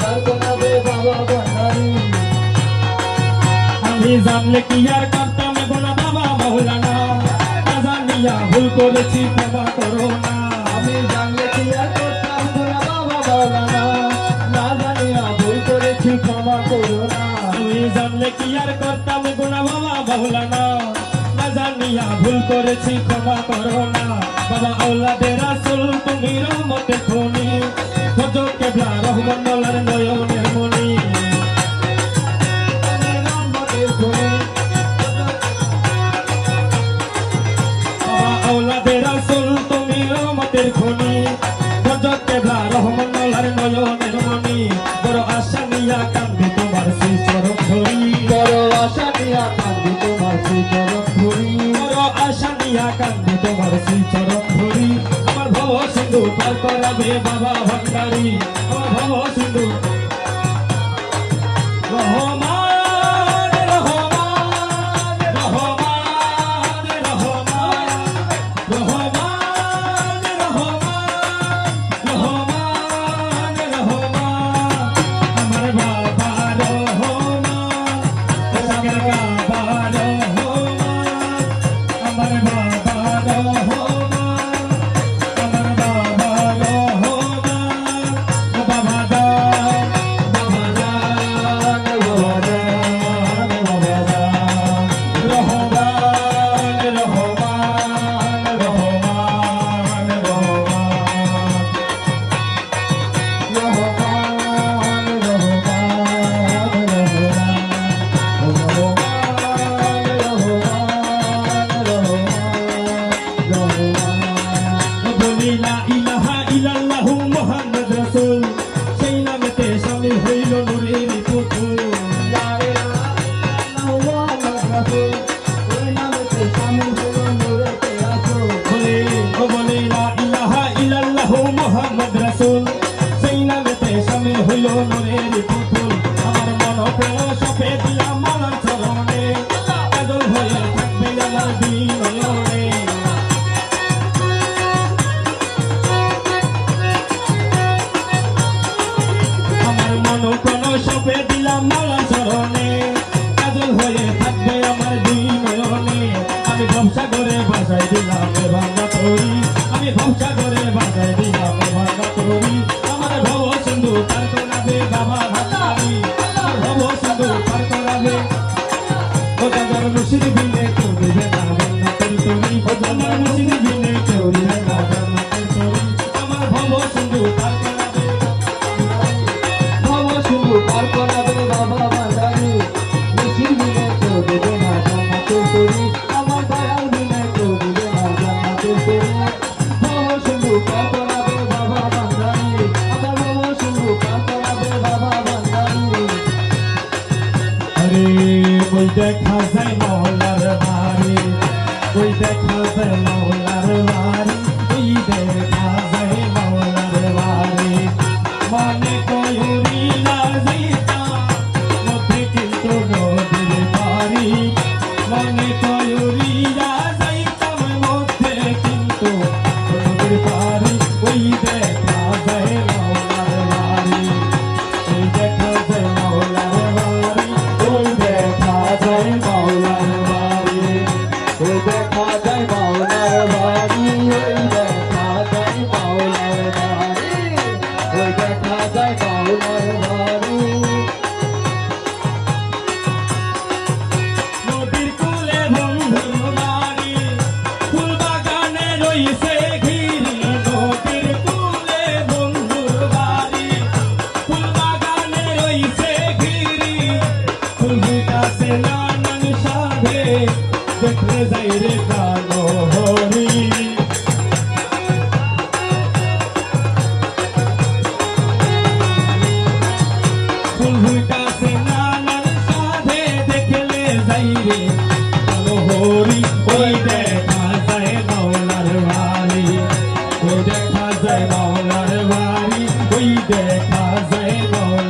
পার করাবে বাবা ভান্ডারি আমি জানলে কি আর করতাম? গোনা বাবা, মৌলানা। না জানিয়া ভুল করেছি, ক্ষমা করো না। আমি জানলে কি আর করতাম? বাবা বালানা না জানিয়া ভুল করেছি, ক্ষমা করো না। আমি জানলে কি আর করতাম? গোনা বাবা, মৌলানা। না জানিয়া ভুল করেছি, ক্ষমা করো না। বাবা আউলাদের রাসূল, তুমি রহমতে কেবলা রহমান দলার নয়নের মনি। বাবা আউলাদের রাসূল তুমি রহমতের খুনি। খোঁজো কেবলা রহমান দলার নয়নের মনি। বড় আশা নিয়া কান্দি তোমার শ্রী চরণ ধরি। বড় আশা নিয়া কান্দি তোমার শ্রীচরণ ধরি। বড় আশা নিয়া কান্দি তোমার শ্রী চরণ ধরি। আমার ভব সিন্ধু পার করাবে বাবা ভান্ডারি। বলি লা ইলাহা ইল্লাল্লাহু মুহাম্মদ রাসূল। সেই নামেতে শামিল হইল নূরের পুতুল। বলে, ও বলে, লা ইলাহা ইল্লাল্লাহু মুহাম্মদ সপে দিলাম মালা চরণে। কাজল হয়ে থাকবে আমার দুই নয়নে আমি ভবসা করে বাজাই দিলাম ভাঙা তরি আমি ভবসা করে বাজাই দিলাম ভাঙা তরি আমার ভব সিন্ধু পার করাবে বাবা ভাতারি আরে ওই দেখা যায় মহলার বাড়ি, ওই দেখা যায় মহলার বাড়ি, ওই দেখা যায় মহলার বাড়ি। মনে কয়ুরি লাজিতা মধ্যে কিন্তু নদীর বাড়ি মানে দেখা যায় মৌলার বাড়ি ওই দেখা যায় মাওলার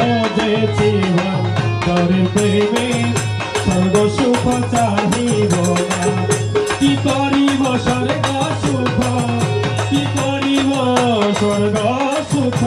খোঁজেছিলাম তোর প্রেমে স্বর্গ সুখ চাহিব না কি করিব স্বর্গ সুখ? কি করিব স্বর্গ সুখ?